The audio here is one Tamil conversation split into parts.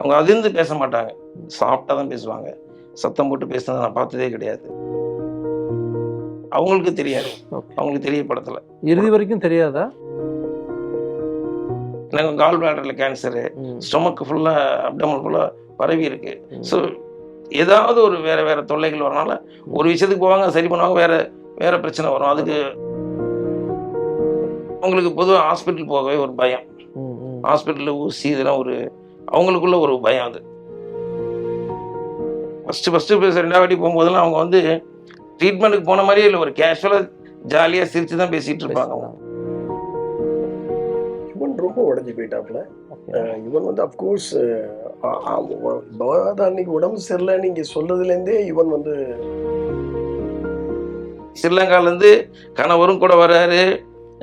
அவங்க அதிர்ந்து பேச மாட்டாங்க. சாஃப்டாக தான் பேசுவாங்க. சத்தம் போட்டு பேசுனதை நான் பார்த்ததே கிடையாது. அவங்களுக்கு தெரியாது. அவங்களுக்கு தெரியப்படுத்தலை இறுதி வரைக்கும் தெரியாதா? எனக்கு கால் பிளாடரில் கேன்சரு ம். ஸ்டொமக் ஃபுல்லாக அப்டமல் ஃபுல்லாக பரவி இருக்கு. ஸோ ஏதாவது ஒரு வேற வேற தொல்லைகள் வரனால ஒரு விஷயத்துக்கு போவாங்க சரி பண்ணுவாங்க வேற வேற பிரச்சனை வரும். அதுக்கு அவங்களுக்கு பொதுவாக ஹாஸ்பிட்டல் போகவே ஒரு பயம். ஹாஸ்பிட்டலில் ஊசி இதெல்லாம் ஒரு அவங்களுக்குள்ள ஒரு பயம் அது. ஃபஸ்ட்டு ஃபஸ்ட்டு பேச ரெண்டாவது வாட்டி போகும்போதெல்லாம் அவங்க வந்து ட்ரீட்மெண்ட்டுக்கு போன மாதிரியே இல்லை. ஒரு கேஷுவலாக ஜாலியாக சிரித்து தான் பேசிகிட்டு இருப்பாங்க அவங்க. இவன் ரொம்ப உடஞ்சி போயிட்டாப்புல. இவன் வந்து அப்கோர்ஸ் அன்னைக்கு உடம்பு சரியில்லை நீங்க சொல்றதுலேருந்தே இவன் வந்து ஸ்ரீலங்காலேருந்து கணவரும் கூட வராரு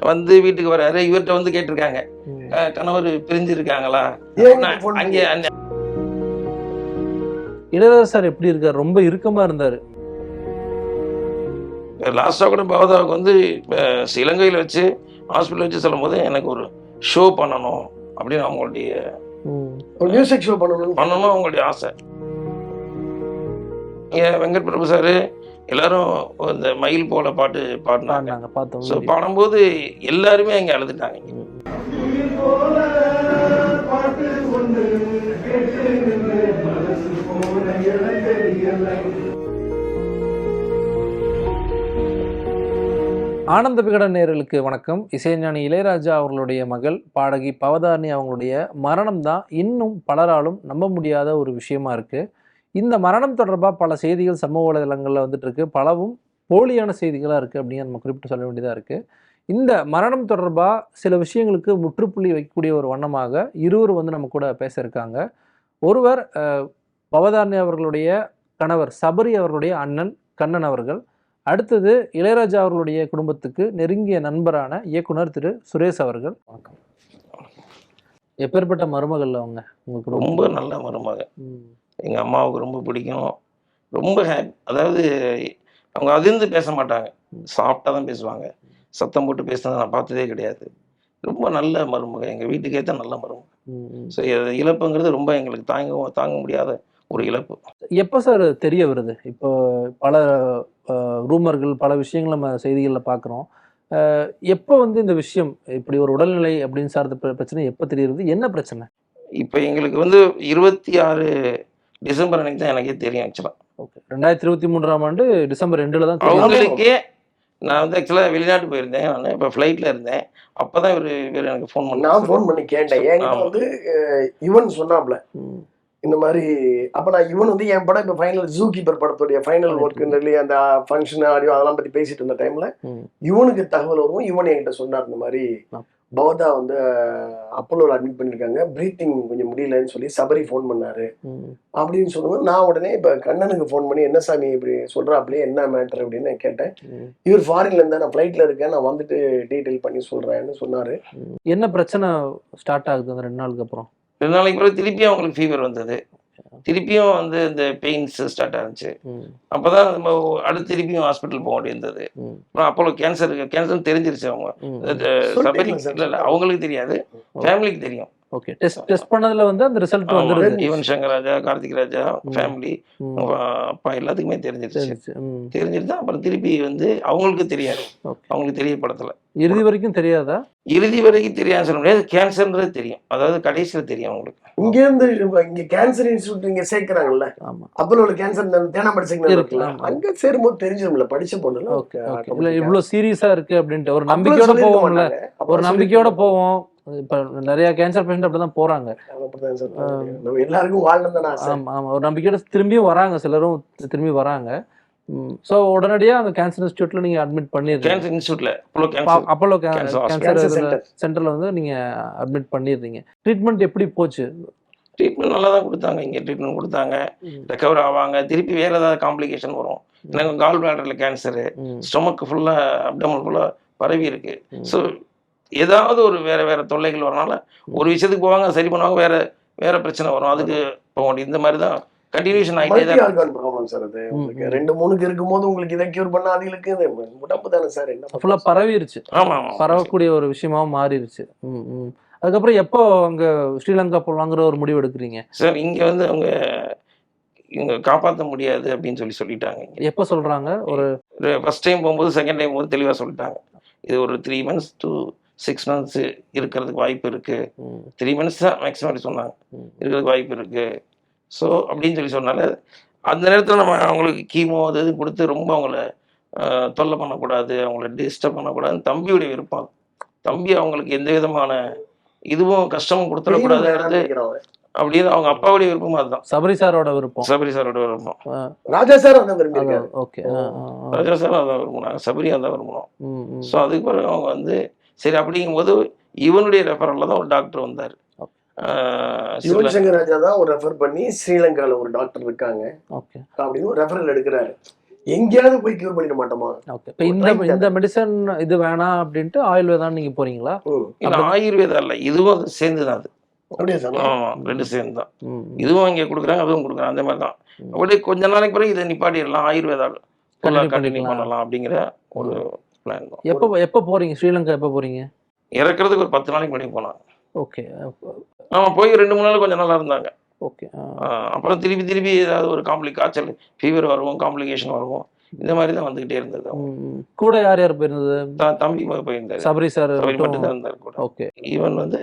வந்து வீட்டுக்கு வராரு இவர்கிட்ட வந்து கேட்டிருக்காங்க. கணவர் பிரிஞ்சிருக்காங்களா? அங்கே அந்த இளையராஜா சார் எப்படி இருக்காரு? ரொம்ப இறுக்கமா இருந்தாரு. லாஸ்ட்டாக கூட பவதாவுக்கு வந்து இலங்கையில் வச்சு ஹாஸ்பிட்டல் வச்சு சொல்லும்போது எனக்கு ஒரு ஷோ பண்ணணும் அப்படின்னு அவங்களுடைய மியூசிக் ஷோ பண்ணணும்னு? பண்ணணும் அவங்களுடைய ஆசை. இங்கே வெங்கட் பிரபு சார் எல்லாரும் இந்த மயில் போல பாட்டு பாடினாங்க. ஸோ. பாடும்போது எல்லாருமே அங்கே அழுதுட்டாங்க. ஆனந்த விகடன் நேரலுக்கு வணக்கம். இசைஞானி இளையராஜா அவர்களுடைய மகள் பாடகி பவதாரணி அவங்களுடைய மரணம் தான் இன்னும் பலராலும் நம்ப முடியாத ஒரு விஷயமா இருக்கு. இந்த மரணம் தொடர்பாக பல செய்திகள் சமூக வலைதளங்களில் வந்துட்டு இருக்கு. பலவும் போலியான செய்திகளாக இருக்குது அப்படின்னு நம்ம குறிப்பிட்டு சொல்ல வேண்டியதாக இருக்குது இந்த மரணம் தொடர்பாக சில விஷயங்களுக்கு முற்றுப்புள்ளி வைக்கக்கூடிய ஒரு வண்ணமாக இருவர் வந்து நம்ம கூட பேச இருக்காங்க ஒருவர் பவதாரணி அவர்களுடைய கணவர் சபரி அவர்களுடைய அண்ணன் கண்ணன் அவர்கள். அடுத்தது இளையராஜா அவர்களுடைய குடும்பத்துக்கு நெருங்கிய நண்பரான இயக்குனர் திரு சுரேஷ் அவர்கள். எப்பேற்பட்ட மருமகள் அவங்க? உங்க குடும்பம்? ரொம்ப நல்ல மருமக. ம், எங்கள் அம்மாவுக்கு ரொம்ப பிடிக்கும். ரொம்ப அதாவது அவங்க அதிர்ந்து பேச மாட்டாங்க. சாஃப்டாக தான் பேசுவாங்க. சத்தம் போட்டு பேசுனதை நான் பார்த்ததே கிடையாது. ரொம்ப நல்ல மருமக எங்கள் வீட்டுக்கு நல்ல மருமக. ஸோ இழப்புங்கிறது ரொம்ப எங்களுக்கு தாங்க தாங்க முடியாத ஒரு இழப்பு. எப்போ சார் தெரிய வருது? இப்போ பல ரூமர்கள் பல விஷயங்கள் நம்ம செய்திகளில் பார்க்குறோம் எப்போ வந்து இந்த விஷயம் இப்படி ஒரு உடல்நிலை அப்படின்னு சார்ந்த பிர- பிரச்சனை எப்போ தெரியுது என்ன பிரச்சனை? இப்போ எங்களுக்கு வந்து இருபத்தி ஆறு டிசம்பர் அன்னைக்கு தான் எனக்கே தெரியும் ஆக்சுவலாக ஓகே. ரெண்டாயிரத்தி இருபத்தி மூன்றாம் ஆண்டு டிசம்பர் ரெண்டில் தான். அவங்களுக்கே நான் வந்து ஆக்சுவலாக வெளிநாட்டு போயிருந்தேன். நான் இப்போ ஃப்ளைட்டில் இருந்தேன். அப்போ தான் இவர் இவர் எனக்கு ஃபோன் நான் பண்ணான் ஃபோன் பண்ணி கேட்டேன். என்கிட்ட. வந்து இவன் சொன்னாப்ல. இந்த மாதிரி அப்ப நான் இவன் வந்து என் படம் இப்ப ஃபைனல் ஜூ கீப்பர் படத்துடைய ஃபைனல் ஒர்க் அந்த ஃபங்க்ஷன் ஆடியோ அதெல்லாம் பத்தி பேசிட்டு இருந்த டைம்ல. இவனுக்கு தகவல் வரும். இவன் என்கிட்ட சொன்னார் இந்த மாதிரி பவதா வந்து அப்போலோல அட்மிட் பண்ணிருக்காங்க. பிரீத்திங் கொஞ்சம் முடியலன்னு சொல்லி சபரி ஃபோன் பண்ணாரு. அப்படின்னு சொல்லும்போது நான் உடனே இப்ப கண்ணனுக்கு ஃபோன் பண்ணி என்ன சாமி இப்படி சொல்றாப்லயே என்ன மேட்டர் அப்படின்னு நான் கேட்டேன். இவர் ஃபாரின்ல இருந்தா நான் ஃபிளைட்ல இருக்கேன் நான் வந்துட்டு டீடைல் பண்ணி சொல்றேன்னு சொன்னாரு. என்ன பிரச்சனை ஸ்டார்ட் ஆகுது அந்த ரெண்டு நாளுக்கு அப்புறம்? ரெண்டு நாளைக்கு பிறகு திருப்பியும் அவங்களுக்கு ஃபீவர் வந்தது. திருப்பியும் வந்து இந்த பெயின்ஸ் ஸ்டார்ட் ஆச்சு ம், அப்போ தான் நம்ம அடுத்து திருப்பியும் ஹாஸ்பிட்டல் போக வேண்டியிருந்தது. அப்புறம் அப்போலோ கேன்சர் கேன்சர் தெரிஞ்சிருச்சு அவங்க. ம். அது சபரி சொல்லிட்டீங்களா சார்? இல்லை இல்லை அவங்களுக்கு தெரியாது. ஃபேமிலிக்கு தெரியும். ஓகே டெஸ்ட் டெஸ்ட் பண்ணதுல வந்து அந்த ரிசல்ட் வந்துருது. ஈவன் சங்கர் ராஜா கார்த்திக் ராஜா. ஃபேமிலி அப்பா எல்லாத்துக்குமே தெரிஞ்சிருச்சு. தான் அப்புறம் திருப்பி வந்து அவங்களுக்கு தெரியாது. அவங்களுக்கு தெரியப்படுத்தலை. இறுதி வரைக்கும் தெரியாதா? இறுதி வரைக்கும் தெரியாது சொல்ல முடியாது. கேன்சர்ன்றது தெரியும். அதாவது கடைசியில் தெரியும் அவங்களுக்கு. இங்க இருந்து இங்க கேன்சர் இன்ஸ்டியூட் இங்க சேர்க்கறாங்கல்ல. ஆமா. அப்போலோல கேன்சர் தேனாம்படி சிக்னல் இருக்கு, இருக்குல்ல. ஆமா. அங்க சேரும்போது தெரிஞ்சிரும்ல. படிச்ச பொண்ணுல ஓகே இவ்வளவு சீரியஸா இருக்கு அப்படின்ட்டு. ஒரு நம்பிக்கையோட போவோம்ல. ஒரு நம்பிக்கையோட போவோம். இப்ப நிறைய கேன்சர் பேஷண்ட் அப்படிதான் போறாங்க. மாட்டாங்க. அப்படிதான் சார் பண்ண நம்ம எல்லாருக்கும் வாழணும் ஆமா ஆமா. ஒரு நம்பிக்கையோட திரும்பியும் வராங்க. சிலரும் திரும்பி வராங்க. ஸோ உடனடியா அந்த கேன்சர் இன்ஸ்டியூட்ல நீங்க அட்மிட் பண்ணிடுறீங்க cancer இன்ஸ்டியூட்ல Apollo cancer Apollo Cancer Cancer cancer center. சென்டர்ல வந்து நீங்க அட்மிட் பண்ணிடுறீங்க. ட்ரீட்மெண்ட் எப்படி போச்சு? ட்ரீட்மெண்ட் நல்லா தான் கொடுத்தாங்க. இங்கே ட்ரீட்மெண்ட் கொடுத்தாங்க. ரெக்கவர் ஆவாங்க. திருப்பி வேற ஏதாவது காம்ப்ளிகேஷன் வரும். எனக்கு கால் பிளாடரில் கேன்சரு ஸ்டொமக் ஃபுல்லாக அப்டமல் ஃபுல்லாக பரவி இருக்கு. ஸோ ஏதாவது ஒரு வேற வேற தொல்லைகள் வரனால ஒரு விஷயத்துக்கு போவாங்க சரி பண்ணுவாங்க வேற வேற பிரச்சனை வரும். அதுக்கு போக முடியும் இந்த மாதிரி தான் கண்டினியூஷன் ஆகிட்டே தான் ஆர்கான் ப்ராப்ளம் சார் அது. உங்களுக்கு. ரெண்டு மூணுக்கு இருக்கும்போது உங்களுக்கு இதை கியூர் பண்ணா அதுகளுக்கு இது உடம்பு தானே சார்? என்ன ஃபுல்லா பரவிருச்சு. ஆமாம் பரவக்கூடிய ஒரு விஷயமா மாறிடுச்சு ம் ம். அதுக்கப்புறம் எப்போ அங்க ஸ்ரீலங்கா போலாங்கிற ஒரு முடிவு எடுக்கிறீங்க? சார் இங்கே வந்து அவங்க இவங்க காப்பாற்ற முடியாது அப்படின்னு சொல்லி சொல்லிட்டாங்க. எப்போ சொல்றாங்க? ஒரு ஃபர்ஸ்ட் டைம் போகும்போது செகண்ட் டைம் போது தெளிவாக சொல்லிட்டாங்க. இது ஒரு three months to six months இருக்கிறதுக்கு வாய்ப்பு இருக்கு. த்ரீ மந்த்ஸ் தான் மேக்ஸிமம் சொன்னாங்க. ம், இருக்கிறதுக்கு வாய்ப்பு இருக்கு. ஸோ அப்படின்னு சொல்லி சொன்னால அந்த நேரத்தில் நம்ம அவங்களுக்கு கீமோ அது இது கொடுத்து ரொம்ப அவங்கள தொல்லை பண்ணக்கூடாது அவங்கள டிஸ்டர்ப் பண்ணக்கூடாதுன்னு தம்பியுடைய விருப்பம். தம்பி அவங்களுக்கு எந்த விதமான இதுவும் கஷ்டமும் கொடுத்துடக்கூடாதுங்கிறது அப்படின்னு அவங்க அப்பாவுடைய விருப்பம் அதுதான். சபரி சாரோட விருப்பம். சபரி சாரோட விருப்பம். ராஜா சார் ஓகே ராஜா சாரும் அதான் விரும்பினாங்க. சபரி அதான் விரும்பணும் ஸோ அதுக்கு பிறகு அவங்க வந்து சரி அப்படிங்கும்போது இவனுடைய ரெஃபரலில் தான் ஒரு டாக்டர் வந்தார். யுவன் சங்கர் ராஜா தான் ஒரு ரெஃபர் பண்ணி ஸ்ரீலங்கால ஒரு டாக்டர் இருக்காங்க. ஓகே அப்படின்னு ஒரு ரெஃபரல் எடுக்கிறாரு. எங்கேயாவது போய் கியூர் பண்ணிட மாட்டோமா? ஓகே இப்போ இந்த இந்த மெடிசன் இது வேணாம் அப்படின்ட்டு ஆயுர்வேதான் நீங்க போறீங்களா. இல்லை ஆயுர்வேதம் இல்லை. இதுவும் அது சேர்ந்து தான் அது. அப்படியா சார்? ஆமாம் ரெண்டு சேர்ந்து தான். இதுவும் இங்கே கொடுக்குறாங்க அதுவும் கொடுக்குறாங்க அந்த மாதிரி தான். அப்படியே கொஞ்ச நாளைக்கு பிறகு இதை நிப்பாட்டிடலாம். Ayurveda Continue continue. பண்ணலாம் அப்படிங்கிற ஒரு பிளான் தான். எப்போ எப்போ போறீங்க? ஸ்ரீலங்கா எப்போ போறீங்க? இறக்குறதுக்கு ஒரு பத்து நாளைக்கு முன்னாடி போனாங்க ஓகே. ஆமாம் போய் ரெண்டு மூணு நாள் கொஞ்சம் நல்லா இருந்தாங்க. ஓகே அப்புறம் திருப்பி திருப்பி ஏதாவது ஒரு காம்ப்ளிக் காய்ச்சல் ஃபீவர் வருவோம் காம்ப்ளிகேஷன் வருவோம். இந்த மாதிரி தான் வந்துகிட்டே இருந்தது. கூட யார் யார் போயிருந்தது? தம்பி போயிருந்தாரு. சபரி சார் மட்டும்? தான் இருந்தார் கூட. ஓகே. ஈவன் வந்து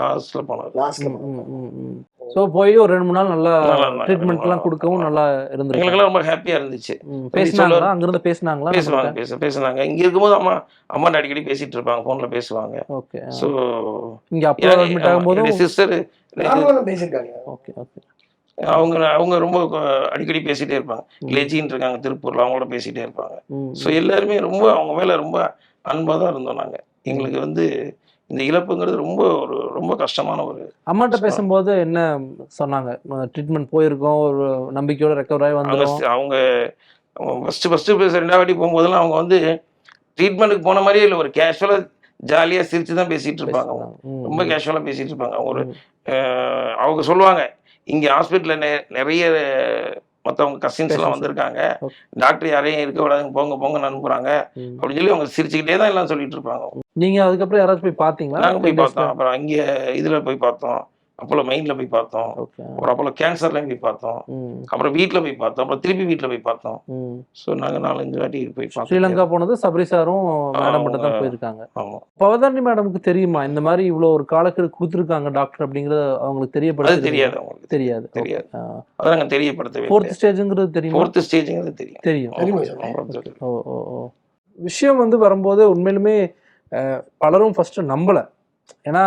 லாஸ்ட்ல போனார். லாஸ்ட்ல ஸோ போய் ஒரு ரெண்டு மூணு நாள் நல்லா நல்லா இருந்தாங்க. ட்ரீட்மெண்ட் எல்லாம் கொடுக்கவும் நல்லா இருந்திருக்கு. எங்களுக்கெல்லாம் ரொம்ப ஹாப்பியா இருந்துச்சு. பேசினாங்களா? அங்கிருந்து பேசினாங்களா? பேசுவாங்க பேச பேசுனாங்க. இங்க இருக்கும்போது அம்மா அம்மாட்ட அடிக்கடி பேசிட்டு இருப்பாங்க போன்ல பேசுவாங்க. ஓகே ஸோ இங்க அப்போ அட்மிட் ஆகும்போதும் சிஸ்டர் நாங்களும் பேசியிருக்காங்க. Okay okay. அவங்க அவங்க ரொம்ப அடிக்கடி பேசிட்டே இருப்பாங்க. லெஜின்னு இருக்காங்க திருப்பூர்ல அவங்களோட பேசிட்டே இருப்பாங்க. ஸோ எல்லாருமே ரொம்ப அவங்க மேல ரொம்ப அன்பா தான் இருந்தோம் நாங்க. எங்களுக்கு வந்து இந்த இழப்புங்கிறது ரொம்ப ஒரு ரொம்ப கஷ்டமான ஒரு அம்மாட்ட பேசும்போது என்ன சொன்னாங்க? ட்ரீட்மெண்ட் போயிருக்கோம் ஒரு நம்பிக்கையோட ரெக்கவர் ஆகி அவங்க வந்துடும் அவங்க ஃபஸ்ட்டு ஃபஸ்ட்டு பேச ரெண்டாவது வாட்டி போகும்போதெல்லாம் அவங்க வந்து ட்ரீட்மெண்ட்டுக்கு போன மாதிரியே இல்லை ஒரு கேஷுவலாக ஜாலியாக சிரிச்சு தான் பேசிட்டு இருப்பாங்க. ரொம்ப கேஷுவலாக பேசிட்டு இருப்பாங்க. அவங்க ஒரு அவங்க சொல்லுவாங்க இங்கே ஹாஸ்பிட்டலில் நிறைய மற்றவங்க கசின்ஸ் எல்லாம் Patients. வந்திருக்காங்க. டாக்டர் யாரையும் இருக்க விடாதுங்க போங்க போங்கன்னு அனுப்புறாங்க. அப்படின்னு சொல்லி அவங்க சிரிச்சுக்கிட்டே தான் எல்லாம் சொல்லிட்டு இருப்பாங்க. நீங்க அதுக்கப்புறம் யாராச்சும் போய் பாத்தீங்களா நாங்கள் போய் பார்த்தோம். அப்புறம் அங்கே இதில் போய் பார்த்தோம். அப்போலோ மைண்டில் போய் பார்த்தோம். அப்புறம் அப்போலோ கேன்சர்லையும் போய் பார்த்தோம். அப்புறம் வீட்டில் போய் பார்த்தோம். அப்புறம் திருப்பி வீட்டில் போய் பார்த்தோம். ஸோ நாங்கள் நாலஞ்சு வாட்டி போய் பார்த்தோம் ஸ்ரீலங்கா போனது சபரி சாரும் மேடம் மட்டும் தான் போயிருக்காங்க. ஆமாம் பவதாரணி மேடமுக்கு தெரியுமா? இந்த மாதிரி இவ்வளவு ஒரு காலக்கெடு கொடுத்துருக்காங்க டாக்டர் அப்படிங்கறது அவங்களுக்கு தெரியப்படுது தெரியாது அவங்களுக்கு. தெரியாது. தெரியாது. அதை நாங்கள் தெரியப்படுத்தவே ஃபோர்த் ஸ்டேஜ்ங்கிறது தெரியுமா? ஃபோர்த்து ஸ்டேஜுங்கிறது தெரியும். தெரியும். ஓ ஓ ஓ. விஷயம் வந்து வரும்போது உண்மையிலுமே பலரும் ஃபர்ஸ்ட் நம்பல. ஏன்னா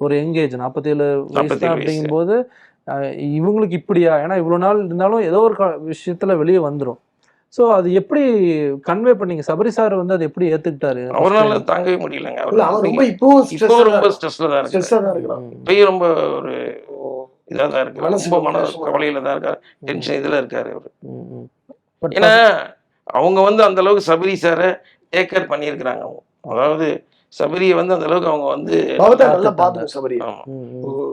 ஒரு யங்கேஜ் நாற்பத்தேழு வயசு 47 தான் வயசு. அப்படிங்கும்போது அஹ், இவங்களுக்கு இப்படியா? ஏன்னா இவ்வளோ நாள் இருந்தாலும் ஏதோ ஒரு விஷயத்துல வெளியே வந்துடும் ஸோ அது எப்படி கன்வே பண்ணீங்க சபரி சார் வந்து அதை எப்படி ஏத்துக்கிட்டாரு? அவரால தாங்கவே முடியலங்க. அவர் ரொம்ப இப்பவும் இப்போ ரொம்ப ஸ்ட்ரெஸ்ல தான் இருக்கு இப்பயும் ரொம்ப ஒரு இதாக தான் இருக்கு. மனசு ரொம்ப மன கவலையில தான் இருக்காரு. டென்ஷன் இதுல இருக்காரு அவரு. ஏன்னா அவங்க வந்து அந்த அளவுக்கு சபரி சாரை டேக் கேர் பண்ணியிருக்கிறாங்க அவங்க. அதாவது சபரியை வந்து அந்த அளவுக்கு அவங்க வந்து நல்லா. பாத்துக்கும் சபரி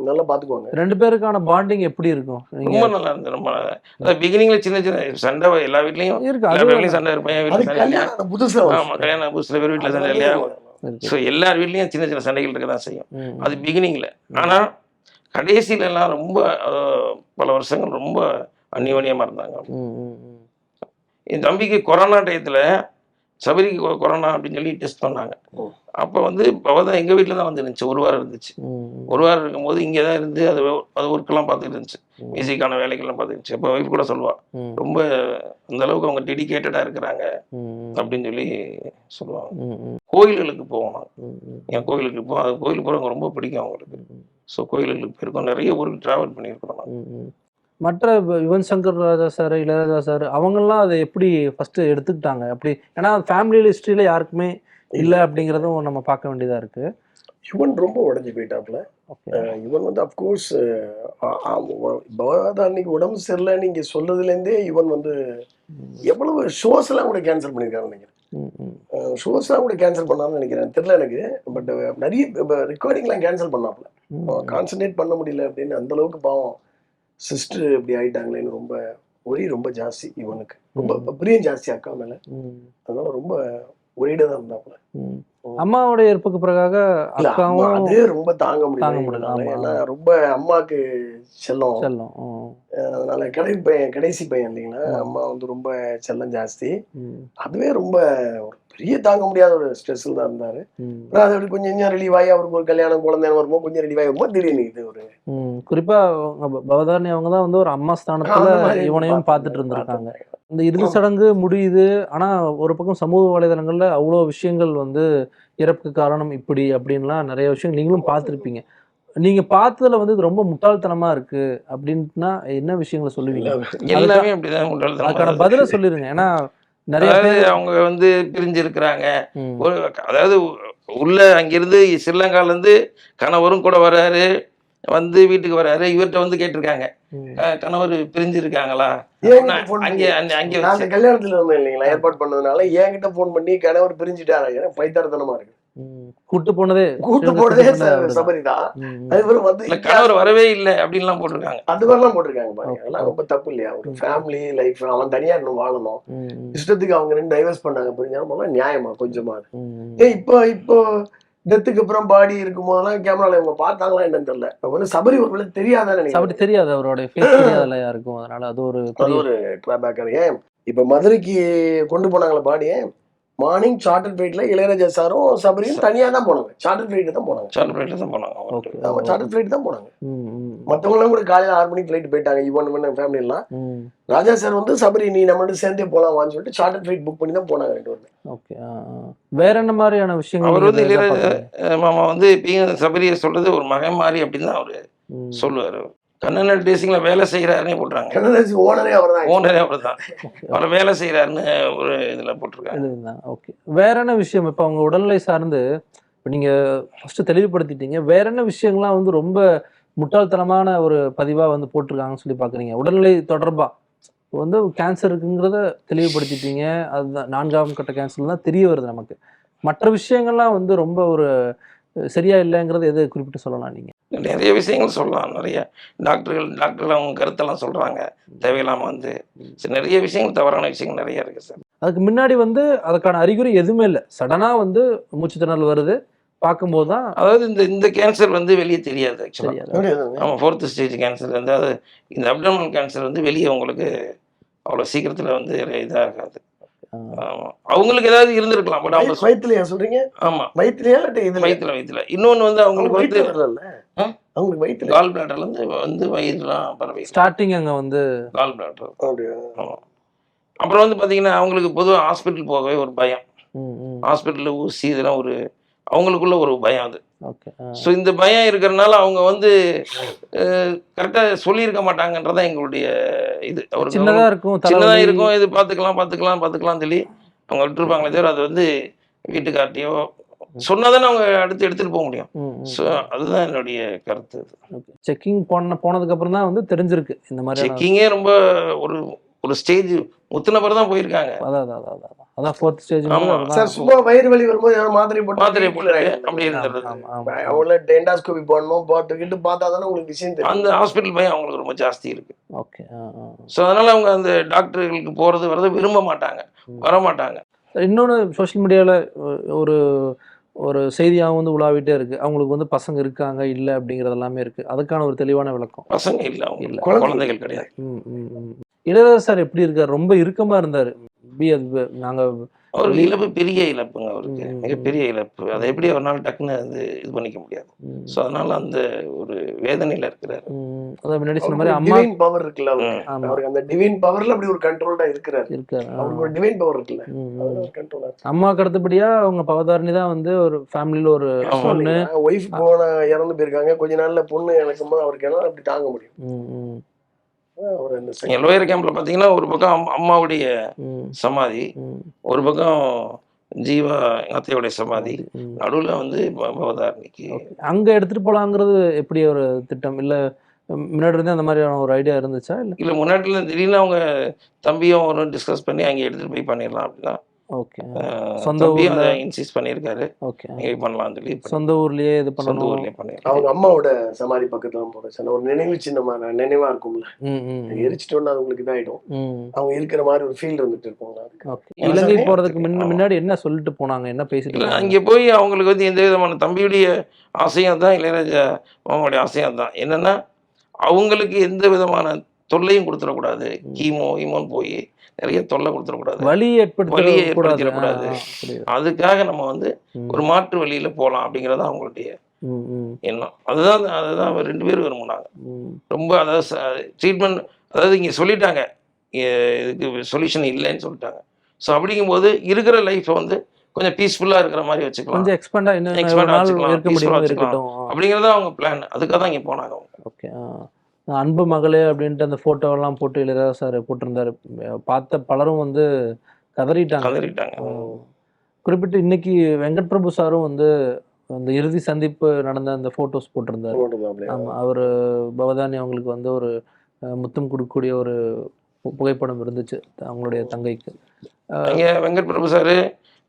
நல்லா பாத்துக்குவாங்க ரெண்டு பேருக்கான பாண்டிங் எப்படி இருக்கும்? ரொம்ப நல்லா இருந்தது ரொம்ப நல்லா. அதாவது பிகினிங்ல சின்ன சின்ன சண்டை எல்லா வீட்லயும் இருக்கு. எல்லா வீட்லயும் சண்டை இருப்பேன் என் அது வீட்டுல புதுசா ஆமா கல்யாணம் புதுசுல பேர் வீட்டுல சண்டை இல்லையா. ஸோ எல்லார் வீட்லயும் சின்ன சின்ன சண்டைகள் இருக்க தான் செய்யும் அது பிகினிங்ல ஆனா கடைசியில எல்லாம் ரொம்ப பல வருஷங்கள் ரொம்ப அந்நியோன்யமா இருந்தாங்க. என் தம்பிக்கு கொரோனா டயத்துல சபரிக்கு கொரோனா அப்படின்னு சொல்லி டெஸ்ட் பண்ணாங்க. அப்போ வந்து அவதான் எங்க வீட்டில் தான் வந்து இருந்துச்சு. ஒரு வாரம் இருந்துச்சு. ஒரு வாரம் இருக்கும்போது இங்கே தான் இருந்து அது அது ஒர்க்கெல்லாம் பார்த்துட்டு இருந்துச்சு. மியூசிக்கான வேலைகள்லாம் பார்த்துட்டு இருந்துச்சு. அப்போ ஒய்ஃப் கூட சொல்லுவா ம், ரொம்ப அந்த அளவுக்கு அவங்க டெடிகேட்டடாக இருக்கிறாங்க. அப்படின்னு சொல்லி சொல்லுவாங்க. கோயில்களுக்கு போவோம் என் கோயிலுக்கு போவோம் அது கோயிலுக்கு போகிறவங்க ரொம்ப பிடிக்கும் அவங்களுக்கு. ஸோ கோயில்களுக்கு போயிருக்கோம். நிறைய ஊருக்கு ட்ராவல் பண்ணியிருக்கோம் நாங்க. ம், ம். மற்ற யுவன் சங்கர் ராஜா சார் இளையராஜா சார் அவங்கெல்லாம் அதை எப்படி ஃபர்ஸ்ட் எடுத்துக்கிட்டாங்க? அப்படி ஏன்னா ஃபேமிலி ஹிஸ்டரியில யாருக்குமே இல்லை அப்படிங்கிறதும் நம்ம பார்க்க வேண்டியதா இருக்கு. யுவன் ரொம்ப உடஞ்சு போயிட்டாப்ல அஹ் யுவன் வந்து அப்கோர்ஸ் அன்னைக்கு உடம்பு சரியில்லை நீங்க சொல்றதுலேருந்தே யுவன் வந்து எவ்வளவு ஷோஸ் எல்லாம் கூட கேன்சல் பண்ணியிருக்காரு நினைக்கிறேன். ஷோஸ் எல்லாம் கூட கேன்சல் பண்ணான்னு நினைக்கிறேன். தெரியல எனக்கு பட் நிறைய ரெக்கார்டிங்லாம் கேன்சல் பண்ணாப்ல கான்சன்ட்ரேட் பண்ண முடியல அப்படின்னு அந்த அளவுக்கு பாவம். சிஸ்டர் இப்படி ஆயிட்டாங்களேன்னு ரொம்ப ஒரே ரொம்ப ஜாஸ்தி இவனுக்கு. ரொம்ப பிரியம் ஜாஸ்தி அக்கா மேல அதனால ரொம்ப தான் இருந்தாப்புல. அம்மாவுடைய இறப்புக்கு பிறகாக அக்காவும் அது ரொம்ப தாங்க முடியல. ஏன்னா ரொம்ப அம்மாக்கு செல்லம் செல்லம். அதனால கடை பையன் கடைசி பையன் இல்லைங்களா ஆமா. அம்மா வந்து ரொம்ப செல்லம் ஜாஸ்தி. அதுவே ரொம்ப ஒரு பெரிய தாங்க முடியாத ஒரு ஸ்ட்ரெஸ்ல தான் இருந்தாரு. அப்புறம் அது அப்படி கொஞ்சம் கொஞ்சம் ரிலீவ் ஆகி அவருக்கு ஒரு கல்யாணம் குழந்தை வரும்போது கொஞ்சம் ரிலீவ் ஆகி திடீர்னு இது ஒரு. குறிப்பா பவதாரணி அவங்க தான் வந்து ஒரு அம்மா ஸ்தானத்துல இவனையும் பார்த்துட்டு இருந்திருக்காங்க இந்த இறுதி சடங்கு முடியுது. ஆனா ஒரு பக்கம் சமூக வலைதளங்கள்ல அவ்வளோ விஷயங்கள் வந்து இறப்புக்கு காரணம் இப்படி அப்படின்லாம் நிறைய விஷயங்கள் நீங்களும் பார்த்துருப்பீங்க. நீங்க பார்த்ததுல வந்து இது ரொம்ப முட்டாள்தனமா இருக்கு அப்படின்னா என்ன விஷயங்களை சொல்லுவீங்க? எல்லாமே அப்படிதான் அதுக்கான முட்டாள்தனமா பதில சொல்லிருங்க. ஏன்னா நிறைய அவங்க வந்து பிரிஞ்சிருக்கிறாங்க. ஒரு அதாவது உள்ள அங்கிருந்து ஸ்ரீலங்கால இருந்து கணவரும் கூட வராரு. வந்து வீட்டுக்கு வராரு. இவர்கிட்ட வந்து கேட்டிருக்காங்க. கணவர் பிரிஞ்சிருக்காங்க என்கிட்ட phone அங்கே அங்க- அந்த கல்யாணத்துல இருந்தேன் இல்லைங்களா ஏற்பாடு பண்ணதுனால. என்கிட்ட போன் பண்ணி கணவர் பிரிஞ்சுட்டாரு. பைத்தரத்தனமா இருக்கு. கூட்டு போனதே கூட்டு போனதே. சபரி தான். அதுக்கப்புறம் வந்து இல்ல கணவர் வரவே இல்லை அப்படின்லாம் போட்டிருக்காங்க. அது மாதிரிலாம் போட்டிருக்காங்க பாருங்க. அதெல்லாம் ரொம்ப தப்பு இல்லையா? ஒரு. ஃபேமிலி லைஃப் அவன் தனியா இன்னும் வாழணும். இஷ்டத்துக்கு அவங்க ரெண்டு டைவர்ஸ் பண்ணாங்க. புரிஞ்சாலும் நியாயமா கொஞ்சமா. ஏ இப்போ இப்போ டெத்துக்கு அப்புறம் பாடி இருக்கும் போதெல்லாம் கேமரால இவங்க பார்த்தாங்களா என்னன்னு தெரியல. வந்து சபரி தெரியாதான்னு அப்படி நினைக்கிறேன் தெரியாது அவரோட ஃபேஸ் தெரியாதுல்ல யாருக்கும். அதனால அது ஒரு அது ஒரு ட்ராபேக் ஏன் இப்ப மதுரைக்கு கொண்டு போனாங்களே பாடியே? மார்னிங் சார்ட்டர் ஃபிளைட்ல இளையராஜா சாரும் சபரியும் தனியா தான் போனாங்க. சார்ட்டர் ஃபிளைட் தான் போனாங்க. சார்ட் ஃபிளைட்ல தான் போனாங்க. அவங்க. ஓகே ஆமா சார்ட்டர் ஃபிளைட் தான் போனாங்க. ம், ம், மத்தவங்க எல்லாம் கூட காலையில ஆறு மணிக்கு ஃபிளைட் போயிட்டாங்க. இவன் ஃபேமிலி எல்லாம். ம். ராஜா சார் வந்து சபரி நீ நம்ம ரெண்டு சேர்ந்தே போலாமான்னு சொல்லிட்டு சார்ட்டர் ஃபிளைட் புக் பண்ணி தான் போனாங்க ரெண்டு பேருமே. ஓகே. வேற என்ன மாதிரியான விஷயங்கள் அவர் வந்து இளையராஜா மாமா வந்து இப்பயும் சபரியை சொல்றது ஒரு மகன் மாதிரி அப்படின்னு தான் அவரு. சொல்லுவாரு. கண்ணன் டேசிங்ல வேலை செய்யறாருன்னே போட்டுறாங்க கண்ணதாசி ஓனரே அவர் தான் ஓனரே அவர் தான் அவர் வேலை செய்யறாருன்னு ஒரு இதுல போட்டிருக்காங்க. ஓகே. வேற என்ன விஷயம்? இப்போ அவங்க உடல்நிலை சார்ந்து இப்போ நீங்க ஃபர்ஸ்ட் தெளிவுபடுத்திட்டீங்க. வேற என்ன விஷயங்கள்லாம் வந்து ரொம்ப முட்டாள்தனமான ஒரு பதிவா வந்து போட்டிருக்காங்கன்னு சொல்லி பாக்குறீங்க? உடல்நிலை தொடர்பா? இப்போ வந்து கேன்சர் இருக்குங்கிறத தெளிவுபடுத்திட்டீங்க. அதுதான் நான்காம் கட்ட கேன்சர் தான் தெரிய வருது நமக்கு. மற்ற விஷயங்கள்லாம் வந்து ரொம்ப ஒரு சரியா இல்லைங்கிறத எது குறிப்பிட்டு சொல்லலாம் நீங்க? நிறைய விஷயங்கள் சொல்லலாம். நிறைய டாக்டர்கள் டாக்டர்கள் அவங்க கருத்தெல்லாம் சொல்றாங்க. தேவையில்லாம வந்து சரி, நிறைய விஷயங்கள் தவறான விஷயங்கள் நிறைய இருக்கு சார். அதுக்கு முன்னாடி வந்து அதுக்கான அறிகுறி எதுவுமே இல்லை. சடனா வந்து மூச்சு திணறல் வருது. பார்க்கும்போது தான் அதாவது இந்த இந்த கேன்சர் வந்து வெளியே தெரியாது ஆக்சுவலாக ஆமாம் ஃபோர்த் ஸ்டேஜ் கேன்சர் வந்து அது இந்த அப்டமல் கேன்சர் வந்து வெளியே உங்களுக்கு அவ்வளோ சீக்கிரத்தில் வந்து இதாக இருக்காது. அவங்களுக்கு ஏதாவது இருந்திருக்கலாம் பட் அவங்க வயிற்று- வயிற்றுலயா சொல்றீங்க? ஆமாம் வயிற்றுலயா இதுல வயிற்றுல வயிற்றுல இன்னொன்று வந்து அவங்களுக்கு வந்து? அவங்களுக்கு வயிற்றுல கால் பிளாட்டர்லேருந்து வந்து வயிறுலாம் பரவி ஸ்டார்டிங் அங்க வந்து கால் பிளாட்டர் அப்புறம் வந்து பார்த்தீங்கன்னா அவங்களுக்கு பொதுவாக ஹாஸ்பிட்டல் போகவே ஒரு பயம். ஹாஸ்பிட்டலில் ஊசி இதெல்லாம் ஒரு அவங்களுக்குள்ள ஒரு பயம் அது. ஸோ இந்த பயம் இருக்கிறனால அவங்க வந்து கரெக்டாக சொல்லியிருக்க மாட்டாங்கன்றதான் எங்களுடைய இது. அவருக்கு சின்னதா இருக்கும் சின்னதாக. இருக்கும் இது பார்த்துக்கலாம் பார்த்துக்கலாம் பார்த்துக்கலாம் சொல்லி அவங்க விட்டுருப்பாங்களே தவிர அது வந்து வீட்டுக்கார்ட்டையோ சொன்னாதானே அவங்க அடுத்து எடுத்துகிட்டு போக முடியும். ஸோ அதுதான் என்னுடைய கருத்து. செக்கிங் போன போனதுக்கு அப்புறம் தான் வந்து தெரிஞ்சிருக்கு இந்த மாதிரி செக்கிங்கே ரொம்ப ஒரு ஒரு ஸ்டேஜ் முத்து நபர் தான் போயிருக்காங்க. அதான் அதான் அதான் அதான். அதான் ஃபோர்த் ஸ்டேஜ். சார் சும்மா வயிறு வலி வரும்போது யாரும் மாத்திரை போட்டு மாத்திரை போட்டு அப்படி அவங்கள டெண்டாஸ்கோபி போடணும் போட்டுக்கிட்டு பார்த்தா தானே உங்களுக்கு விஷயம் தெரியும். அந்த ஹாஸ்பிட்டல் பயம் அவங்களுக்கு ரொம்ப ஜாஸ்தி இருக்கு. ஓகே. ஸோ அதனால அவங்க அந்த டாக்டர்களுக்கு போறது வரது விரும்ப மாட்டாங்க. வர மாட்டாங்க. இன்னொன்று சோஷியல் மீடியாவில் ஒரு ஒரு செய்தியாகவும் வந்து உலாவிட்டே இருக்கு. அவங்களுக்கு வந்து பசங்க இருக்காங்க இல்லை அப்படிங்கிறது எல்லாமே இருக்கு. அதுக்கான ஒரு தெளிவான விளக்கம். பசங்க இல்லை அவங்க. குழந்தைகள் கிடையாது. ம், ம், ம். இளையராஜா சார் எப்படி இருக்காரு? ரொம்ப இறுக்கமா இருந்தாரு. நாங்க அவருக்கு இழப்பு பெரிய இழப்புங்க அவருக்கு. மிகப்பெரிய இழப்பு. அதை எப்படி அவரால் டக்குன்னு வந்து இது பண்ணிக்க முடியாது. ஸோ அதனால அந்த ஒரு வேதனையில இருக்கிறாரு. அதான் முன்னாடி சொன்ன மாதிரி அம்மா டிவைன் பவர் இருக்குல்ல அவருக்கு. அந்த டிவைன் பவர்ல அப்படி ஒரு கண்ட்ரோல்டா இருக்கிறாரு. இருக்காரு. அவருக்கு ஒரு டிவைன் பவர் இருக்குல்ல. ஒரு கண்ட்ரோலா அம்மாவுக்கு அடுத்தபடியா அவங்க பவதாரணி தான் வந்து ஒரு ஃபேமிலியில ஒரு. பொண்ணு. ஒய்ஃப் போன இறந்து போயிருக்காங்க. கொஞ்ச நாள்ல பொண்ணு போது அவருக்கு எல்லாம் அப்படி தாங்க முடியும். ம், ம், அவர் அந்த நீங்க லோயர் கேம்ப்ல பாத்தீங்கன்னா ஒரு பக்கம் அம்மா- அம்மாவுடைய சமாதி ஒரு பக்கம் ஜீவா எங்க அத்தையோடைய சமாதி. நடுவுல வந்து பவதாரணிக்கு. அங்க எடுத்துட்டு போலாங்கிறது எப்படி ஒரு திட்டம்? இல்ல முன்னாடி இருந்தே அந்த மாதிரியான ஒரு ஐடியா இருந்துச்சா? இல்ல இல்ல முன்னாடில திடீர்னு அவங்க தம்பியும் அவரும் டிஸ்கஸ் பண்ணி அங்கே எடுத்துட்டு போய் பண்ணிடலாம் அப்படின்னா ஓகே. சொந்த ஊர்ல இன்சிஸ்ட் பண்ணியிருக்காரு. ஓகே. நீங்க பண்ணலாம்னு சொல்லி சொந்த ஊர்லயே இது சொந்த பண்ணணும். ஊர்லயே பண்ணிருக்காரு அவங்க அம்மாவோட சமாதி பக்கத்துல தான் போறேன் சார். ஒரு நினைவு சின்னமா நினைவா இருக்கும்ல. எரிச்சிட்டோம்னா அது உங்களுக்கு இதாயிடும். ம். அவங்க இருக்கிற மாதிரி ஒரு ஃபீல் வந்துட்டு என்ன இலங்கை? போறதுக்கு. முன்னாடி என்ன சொல்லிட்டு போனாங்க? என்ன பேசிட்டு? அங்கே போய் அவங்களுக்கு வந்து எந்த விதமான தம்பியுடைய ஆசையும் தான் இளையராஜா மாமாவுடைய ஆசையும் தான் என்னன்னா அவங்களுக்கு எந்த விதமான தொல்லையும் கொடுத்துடக்கூடாது. கீமோ ஈமோன்னு போய் நிறைய தொல்லை கொடுத்துடக்கூடாது. வலியை ஏற்படுத்த கூடாது ஏற்படுத்திடக்கூடாது. அதுக்காக நம்ம வந்து ஒரு மாற்று வழியில போகலாம் அப்படிங்கிறது அவங்களுடைய எண்ணம். அதுதான் அதுதான் ரெண்டு பேரும் விரும்பினாங்க. ரொம்ப அதாவது ட்ரீட்மெண்ட் அதாவது இங்கே சொல்லிட்டாங்க. இதுக்கு சொல்யூஷன் இல்லைன்னு சொல்லிட்டாங்க. ஸோ அப்படிங்கும்போது இருக்கிற லைஃப்பை வந்து கொஞ்சம் பீஸ்ஃபுல்லாக இருக்கிற மாதிரி வச்சுக்கலாம். கொஞ்சம் எக்ஸ்பெண்டா இன்னும் நாள் வச்சுக்கலாம், அப்படிங்கிறது அவங்க பிளான் அதுக்காக தான் இங்கே போனாங்க அவங்க. ஓகே அன்பு மகளே அப்படின்ட்டு அந்த எல்லாம் போட்டு இளையராஜா சார் போட்டிருந்தாரு. பார்த்த பலரும் வந்து கதறிட்டாங்க. கதறிட்டாங்க. குறிப்பிட்டு இன்னைக்கு வெங்கட் பிரபு சாரும் வந்து அந்த இறுதி சந்திப்பு நடந்த அந்த போட்டோஸ் போட்டிருந்தாரு. போட்டுதான் அப்படியே. ஆமா அவர் பவதானி அவங்களுக்கு வந்து ஒரு முத்தம் கொடுக்கக்கூடிய ஒரு புகைப்படம் இருந்துச்சு அவங்களுடைய தங்கைக்கு. வெங்கட் பிரபு சார்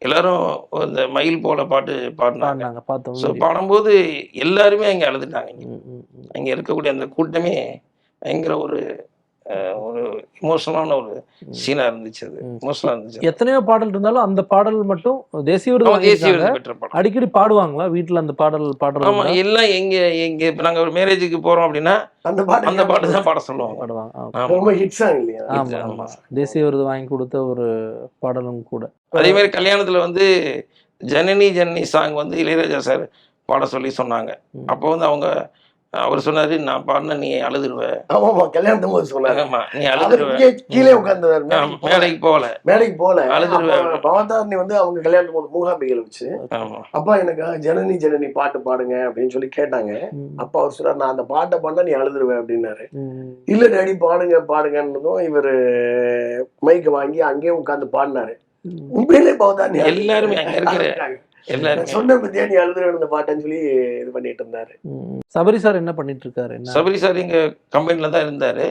எல்லாரும் இந்த மயில் போல பாட்டு பாடினாங்க பார்த்தோம் ஸோ. பாடும்போது எல்லாருமே அங்கே அழுதுட்டாங்க இங்க. இருக்கக்கூடிய அந்த கூட்டமே பயங்கர ஒரு ஒரு இமோஷனலான ஒரு சீனாக இருந்துச்சு அது. ம். இமோஷனலாக இருந்துச்சு எத்தனையோ பாடல் இருந்தாலும் அந்த பாடல் மட்டும் தேசிய விருது ஆமா, தேசிய. விருது பெற்ற படம் அடிக்கடி பாடுவாங்களா? வீட்ல அந்த பாடல் ஆமா பாடுறாங்க எல்லாம் எங்க எங்க இப்போ நாங்கள் ஒரு மேரேஜுக்கு போறோம் அப்படின்னா அந்த பாட்டு அந்த பாட்டு தான் பாட சொல்லுவாங்க. பாடுவாங்க. ஆமா. ரொம்ப ஹிட் சாங் இல்லையா? ஆமா ஆமா. ஆமா. தேசிய விருது வாங்கி கொடுத்த ஒரு பாடலும் கூட. அதே மாதிரி கல்யாணத்துல வந்து ஜனனி ஜனனி சாங் வந்து இளையராஜா சார் பாட சொல்லி சொன்னாங்க. அப்போ வந்து அவங்க அவர் சொன்னாரு நான் பாடின நீ அழுதுருவ. ஆமா ஆமா கல்யாணத்தும் போது சொன்னாங்க ஆமா நீ அவர் அழுதுருவ. இங்கே கீழே உட்கார்ந்தாரு மேடைக்கு போகல. மேடைக்கு போல அழுதுருவேன். பவதாரணி வந்து அவங்க கல்யாணத்துக்கு போது மூகாம்பிகளை வச்சு அப்பா எனக்கு ஜனனி ஜனனி பாட்டு பாடுங்க அப்படின்னு சொல்லி கேட்டாங்க. அப்பா அவர் சொன்னார் நான் அந்த பாட்டை பாடினா நீ அழுதுருவேன் அப்படின்னாரு. இல்ல டேடி பாடுங்க பாடுங்கன்னதும் இவரு மைக்க வாங்கி அங்கேயே உட்கார்ந்து பாடினாரு. உண்மையிலே பவதாரணி எல்லாருமே சொன்ன பத்தியா நீ இந்த பாட்டுன்னு சொல்லி இது பண்ணிட்டு இருந்தாரு. சபரி சார் என்ன பண்ணிட்டு இருக்காரு என்ன? சபரி சார் இங்க கம்பெனில தான் இருந்தாரு.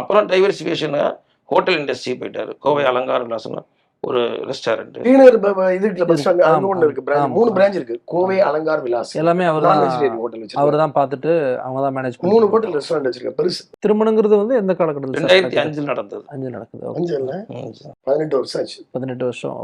அப்புறம் டைவர்சிஃபிகேஷனாக ஹோட்டல் இண்டஸ்ட்ரி போயிட்டாரு. கோவை அலங்கார விலாசம்னு. ஒரு ரெஸ்டாரண்ட் டீனர் இது பஸ் ஸ்டாண்ட் அங்க ஒண்ணு இருக்கு. ஆமா. மூணு பிரான்ச் இருக்கு. கோவை அலங்கார் விலாஸ். எல்லாமே அவர் தான் ஹோட்டல் அவர் வச்சிருக்காரு தான் பார்த்துட்டு அவங்க தான் மேனேஜ் மூணு ஹோட்டல் ரெஸ்டாரண்ட் வச்சிருக்கேன் பெருசு. திருமணங்கிறது வந்து எந்த காலகட்டத்தில் ரெண்டாயிரத்தி? அஞ்சில் நடந்தது. அஞ்சு நடக்குது. அஞ்சு இல்ல. பதினெட்டு வருஷம் ஆச்சு. பதினெட்டு வருஷம்.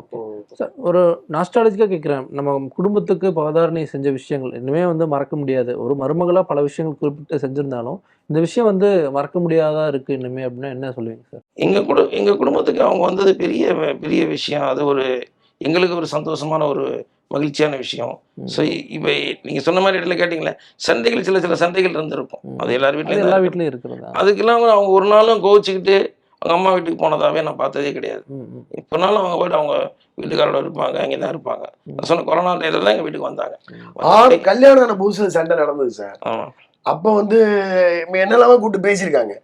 சார் ஒரு நாஸ்டாலஜிக்காக கேட்குறேன் நம்ம குடும்பத்துக்கு பவதாரணி செஞ்ச விஷயங்கள் இனிமே வந்து மறக்க முடியாது. ஒரு மருமகளா பல விஷயங்கள் குறிப்பிட்டு செஞ்சிருந்தாலும் இந்த விஷயம் வந்து மறக்க முடியாதா இருக்கு இனிமே அப்படின்னா என்ன சொல்லுவீங்க சார்? எங்க குடு எங்க குடும்பத்துக்கு அவங்க வந்தது பெரிய பெரிய விஷயம். அது ஒரு எங்களுக்கு ஒரு சந்தோஷமான ஒரு மகிழ்ச்சியான விஷயம். ஸோ இப்போ நீங்க சொன்ன மாதிரி இடத்துல கேட்டிங்களே சண்டைகள் சில சில சண்டைகள் இருந்திருக்கும். அது எல்லார் வீட்லையும் எல்லா. வீட்லயும் இருக்கிறதா? அதுக்கெல்லாம் அவங்க- ஒரு நாளும் கோவிச்சுக்கிட்டு அவங்க அம்மா வீட்டுக்கு போனதாவே நான் பார்த்ததே கிடையாது. இப்போனாலும் அவங்க போய்ட்டு அவங்க வீட்டுக்காரோட இருப்பாங்க அங்கே தான் இருப்பாங்க. நான் சொன்ன கொரோனா டயத்தில் தான் எங்கள் வீட்டுக்கு வந்தாங்க. கல்யாணம் ஆன புதுசுல சண்டை நடந்தது சார். ஆமா. அப்ப வந்து என்னெல்லாம கூப்பிட்டு பேசியிருக்காங்க.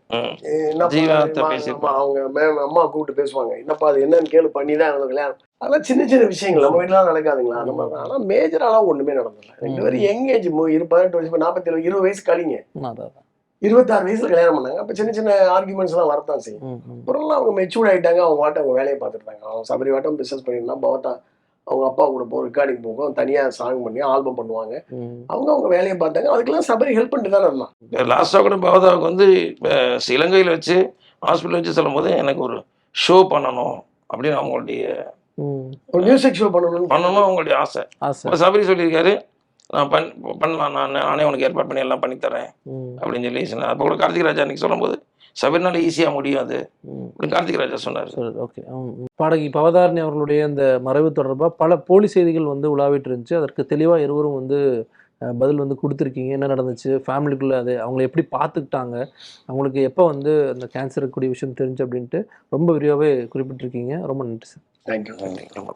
என்னப்பா, அவங்க மேம் அம்மா கூப்பிட்டு பேசுவாங்க. என்னப்பா அது என்னன்னு கேளு பண்ணி தான் அந்த கல்யாணம். அதெல்லாம் சின்ன சின்ன விஷயங்கள். நம்ம வீட்டுலாம் நடக்காதுங்களா? நம்ம ஆனா மேஜராலாம் ஒண்ணுமே நடந்தல ரெண்டு பேரும் யங் ஏஜ் இரு பதினெட்டு வயசு நாற்பத்தி ஏழு இருபது வயசு கழிங்க. இருபத்தாறு வயசுல கல்யாணம் பண்ணாங்க. அப்ப சின்ன சின்ன ஆர்குமெண்ட்ஸ் எல்லாம் வரத்தான் செய்யும். அப்புறம்லாம் அவங்க மெச்சூர்ட் ஆயிட்டாங்க. அவங்க வாட்டம் அவங்க வேலையை பார்த்துட்டாங்க அவங்க சபரி வாட்டம் பிசினஸ் பண்ணிருந்தா பவத்தா அவங்க அப்பா கூட போ ரெக்கார்டிங் போகும். தனியா சாங் பண்ணி ஆல்பம் பண்ணுவாங்க. அவங்க அவங்க வேலையை பார்த்தாங்க. அதுக்கெல்லாம் சபரி ஹெல்ப் பண்ணிட்டு தானே இருந்தான். லாஸ்ட்டாக கூட பவதாவுக்கு வந்து இலங்கையில் வச்சு ஹாஸ்பிட்டல் வச்சு சொல்லும்போது எனக்கு ஒரு ஷோ பண்ணணும் அப்படின்னு அவங்களுடைய. ஒரு மியூசிக் ஷோ பண்ணணும்னு பண்ணணும் அவங்களுடைய ஆசை. சபரி சொல்லியிருக்காரு நான் பண் பண்ணலாம் நான் நானே உனக்கு ஏற்பாடு பண்ணி எல்லாம் பண்ணித்தரேன் அப்படின்னு சொல்லி சொன்னார். அப்போ கூட கார்த்திக் ராஜா அன்னைக்கு சொல்லும்போது சபரினால ஈஸியாக முடியும் அது ம். அப்படின்னு கார்த்திக் ராஜா சொன்னார். சரி ஓகே. பாடகி பவதாரணி அவர்களுடைய இந்த மறைவு தொடர்பாக பல போலி செய்திகள் வந்து உலாவிட்டு இருந்துச்சு. அதற்கு தெளிவாக இருவரும் வந்து பதில் வந்து கொடுத்துருக்கீங்க. என்ன நடந்துச்சு? ஃபேமிலிக்குள்ளே அது அவங்கள எப்படி பார்த்துக்கிட்டாங்க? அவங்களுக்கு எப்போ வந்து அந்த கேன்சர் இருக்கக்கூடிய விஷயம் தெரிஞ்சு அப்படின்ட்டு ரொம்ப விரிவாகவே குறிப்பிட்டிருக்கீங்க. ரொம்ப நன்றி சார். தேங்க்யூ நன்றி ரொம்ப